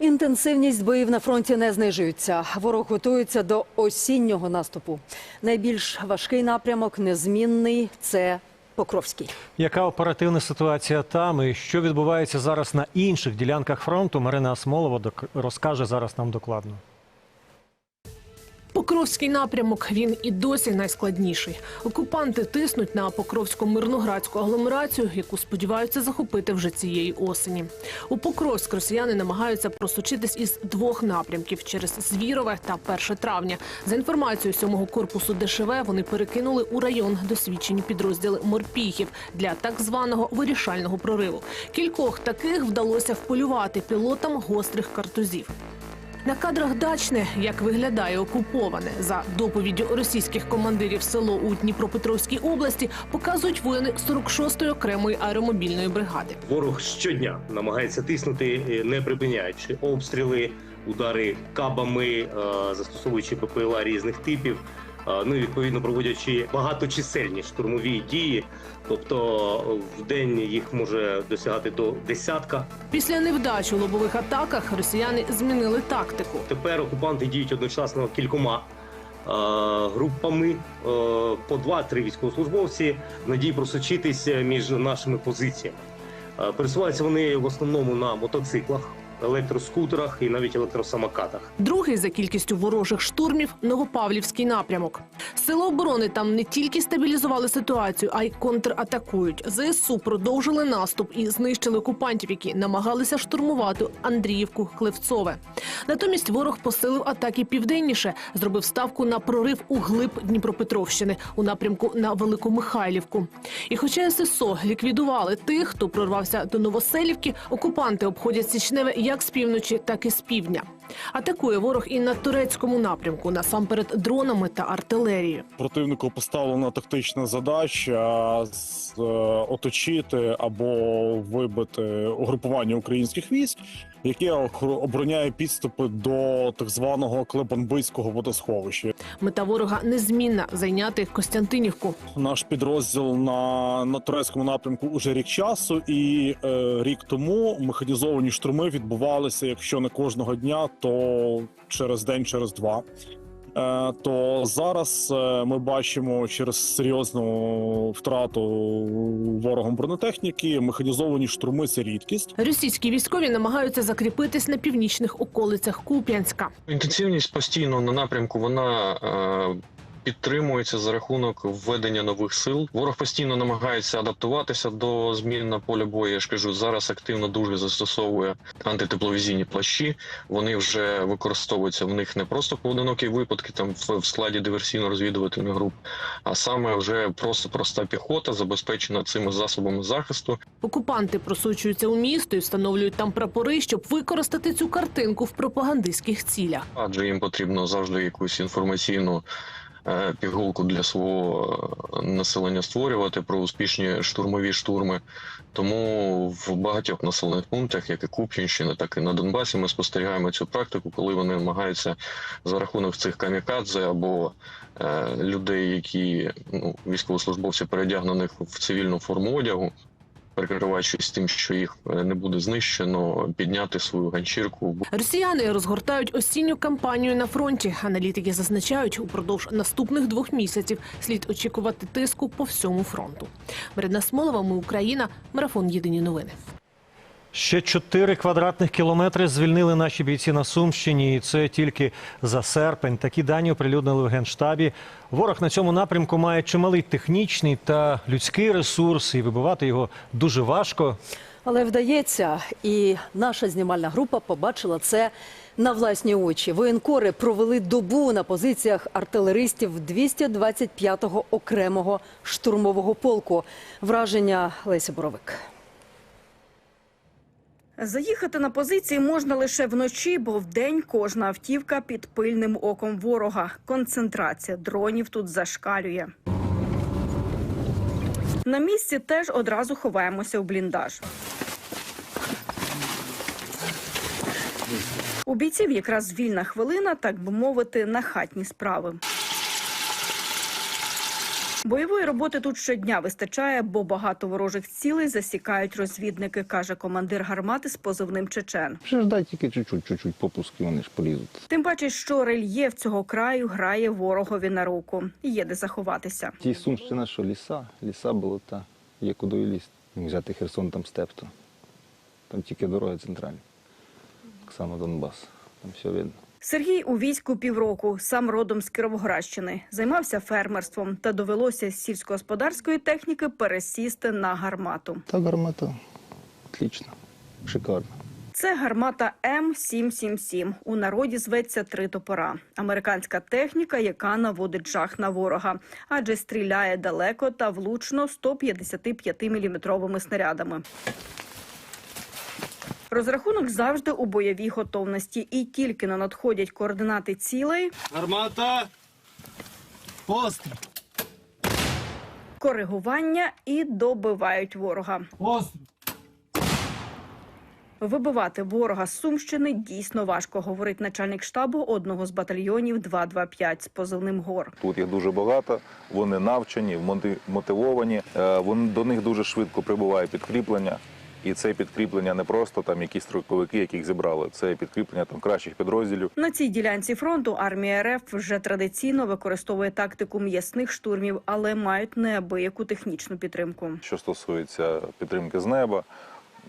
Інтенсивність боїв на фронті не знижується. Ворог готується до осіннього наступу. Найбільш важкий напрямок незмінний це Покровський. Яка оперативна ситуація там і що відбувається зараз на інших ділянках фронту? Марина Асмолова док- розкаже зараз нам докладно. Покровський напрямок він і досі найскладніший. Окупанти тиснуть на покровську мирноградську агломерацію, яку сподіваються захопити вже цієї осені. У Покровськ росіяни намагаються просочитись із двох напрямків через Звірове та 1 травня. За інформацією сьомого корпусу ДШВ, вони перекинули у район досвідчені підрозділи морпіхів для так званого вирішального прориву. Кількох таких вдалося вполювати пілотам гострих картузів. На кадрах дачне, як виглядає окуповане за доповіддю російських командирів село у Дніпропетровській області, показують воїни 46-ї окремої аеромобільної бригади. Ворог щодня намагається тиснути, е, не припиняючи обстріли, удари кабами, е, застосовуючи ППЛА різних типів. Е, Ну і відповідно проводячи багаточисельні штурмові дії, тобто в день їх може досягати до десятка. Після невдач у лобових атаках росіяни змінили тактику. Тепер окупанти діють одночасно кількома е, групами е, по два-три військовослужбовці в надії просочитися між нашими позиціями. Пересуваються вони в основному на мотоциклах, електроскутерах і навіть електросамокатах. Другий за кількістю ворожих штурмів Новопавлівський напрямок. Сили оборони там не тільки стабілізували ситуацію, а й контратакують. ЗСУ продовжили наступ і знищили окупантів, які намагалися штурмувати Андріївку Клевцове. Натомість ворог посилив атаки південніше, зробив ставку на прорив у глиб Дніпропетровщини у напрямку на Великомихайлівку. І хоча ССО ліквідували тих, хто прорвався до Новоселівки, окупанти обходять Січневе як з півночі, так і з півдня. Атакує ворог і на турецькому напрямку, насамперед дронами та артилерією. противнику поставлена тактична задача е, оточити або вибити угрупування українських військ, яке обороняє підступи до так званого Клебанбийського водосховища. Мета ворога незмінна зайняти Костянтинівку. Наш підрозділ на, на турецькому напрямку уже рік часу, і е, рік тому механізовані штурми відбувалися, якщо не кожного дня, то через день, через два. Е, то зараз е, ми бачимо через серйозну втрату ворогом бронетехніки, механізовані штурми це рідкість. Російські військові намагаються закріпитись на північних околицях Куп'янська. Інтенсивність постійно на напрямку вона е, підтримується за рахунок введення нових сил. Ворог постійно намагається адаптуватися до змін на полі бою. Я ж кажу, зараз активно дуже застосовує антитепловізійні плащі. Вони вже використовуються в них не просто поодинокі випадки там в, складі диверсійно-розвідувальних груп, а саме вже просто проста піхота, забезпечена цими засобами захисту. Окупанти просочуються у місто і встановлюють там прапори, щоб використати цю картинку в пропагандистських цілях. адже їм потрібно завжди якусь інформаційну пігулку для свого е, населення створювати про успішні штурмові штурми. Тому в багатьох населених пунктах, як і Куп'янщина, так і на Донбасі, ми спостерігаємо цю практику, коли вони намагаються за рахунок цих камікадзе або е, людей, які ну, військовослужбовці передягнених в цивільну форму одягу. Прикриваючись тим, що їх е, не буде знищено, підняти свою ганчірку Росіяни розгортають осінню кампанію на фронті. Аналітики зазначають, упродовж наступних двох місяців слід очікувати тиску по всьому фронту. Марина Смолова, ми Україна, марафон Єдині новини. Ще 4 квадратних кілометри звільнили наші бійці на Сумщині, і це тільки за серпень. Такі дані оприлюднили в Генштабі. Ворог на цьому напрямку має чималий технічний та людський ресурс, і вибивати його дуже важко. Але вдається, і наша знімальна група побачила це на власні очі. Воєнкори провели добу на позиціях артилеристів 225-го окремого штурмового полку. Враження Лесі Боровик. Заїхати на позиції можна лише вночі, бо вдень кожна автівка під пильним оком ворога. Концентрація дронів тут зашкалює. На місці теж одразу ховаємося в бліндаж. У бійців якраз вільна хвилина, так би мовити, на хатні справи. Бойової роботи тут щодня вистачає, бо багато ворожих цілей засікають розвідники, каже командир гармати з позивним Чечен. Вже ж дай тільки чуть-чуть, чуть-чуть попуски, вони ж полізуть. Тим паче, що рельєф цього краю грає ворогові на руку. Є де заховатися. Ті Сумщина, що ліса, ліса, болота, є куди і лізти. Взяти Херсон, там степ, то. Там тільки дороги центральні. Так само Донбас. Там все видно. Сергій у війську півроку, сам родом з Кіровоградщини, займався фермерством та довелося з сільськогосподарської техніки пересісти на гармату. Та гармата отлично, шикарно. Це гармата М777. У народі зветься три топора. Американська техніка, яка наводить жах на ворога, адже стріляє далеко та влучно 155 мм снарядами. Розрахунок завжди у бойовій готовності, і тільки на надходять координати цілей, Гармата. Постріл. коригування і добивають ворога. Постріл. Вибивати ворога з Сумщини дійсно важко, говорить начальник штабу одного з батальйонів 225 з позивним гор. Тут їх дуже багато, вони навчені, моти- мотивовані. е, Вони до них дуже швидко прибуває підкріплення. І це підкріплення не просто там якісь строковики, яких зібрали. Це підкріплення там кращих підрозділів. На цій ділянці фронту армія РФ вже традиційно використовує тактику м'ясних штурмів, але мають неабияку технічну підтримку. Що стосується підтримки з неба,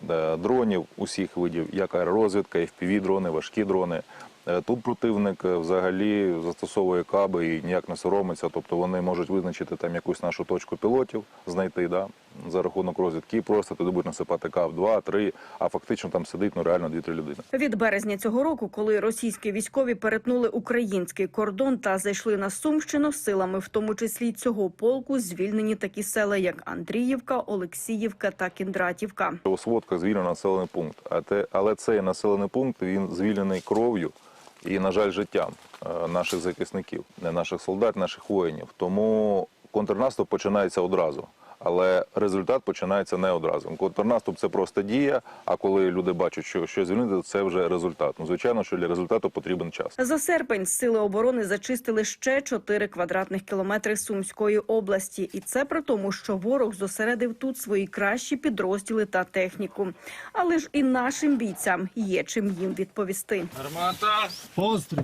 е, дронів усіх видів, як аеророзвідка, fpv дрони, важкі дрони. Е, Тут противник е, взагалі застосовує каби і ніяк не соромиться. Тобто вони можуть визначити там якусь нашу точку пілотів, знайти да, за рахунок розвідки, і просто туди будуть насипати кап 2, 3, а фактично там сидить ну реально 2-3 людини. Від березня цього року, коли російські військові перетнули український кордон та зайшли на Сумщину, силами, в тому числі цього полку, звільнені такі села, як Андріївка, Олексіївка та Кіндратівка. У сводках звільнено населений пункт, але цей населений пункт він звільнений кров'ю і, на жаль, життям е, наших захисників, не наших солдат, наших воїнів. Тому контрнаступ починається одразу. Але результат починається не одразу. Контрнаступ це просто дія. А коли люди бачать, що щось звільнити, це вже результат. Ну звичайно, що для результату потрібен час. За серпень сили оборони зачистили ще 4 квадратних кілометри Сумської області, і це при тому, що ворог зосередив тут свої кращі підрозділи та техніку. Але ж і нашим бійцям є чим їм відповісти. Гармата. Постріл.